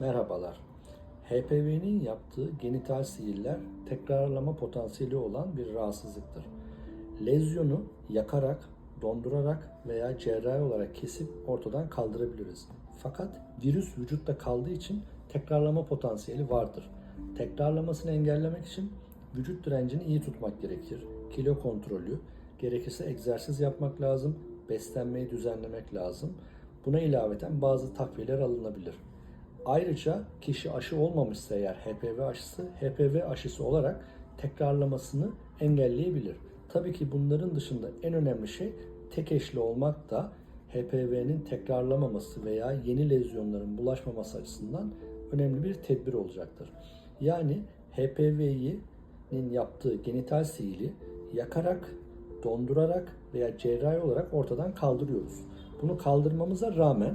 Merhabalar. HPV'nin yaptığı genital sihirler tekrarlama potansiyeli olan bir rahatsızlıktır. Lezyonu yakarak, dondurarak veya cerrahi olarak kesip ortadan kaldırabiliriz. Fakat virüs vücutta kaldığı için tekrarlama potansiyeli vardır. Tekrarlamasını engellemek için vücut direncini iyi tutmak gerekir. Kilo kontrolü, gerekirse egzersiz yapmak lazım, beslenmeyi düzenlemek lazım. Buna ilaveten bazı takviyeler alınabilir. Ayrıca kişi aşı olmamışsa eğer HPV aşısı, HPV aşısı olarak tekrarlamasını engelleyebilir. Tabii ki bunların dışında en önemli şey tek eşli olmak da HPV'nin tekrarlamaması veya yeni lezyonların bulaşmaması açısından önemli bir tedbir olacaktır. Yani HPV'nin yaptığı genital sihiri yakarak, dondurarak veya cerrahi olarak ortadan kaldırıyoruz. Bunu kaldırmamıza rağmen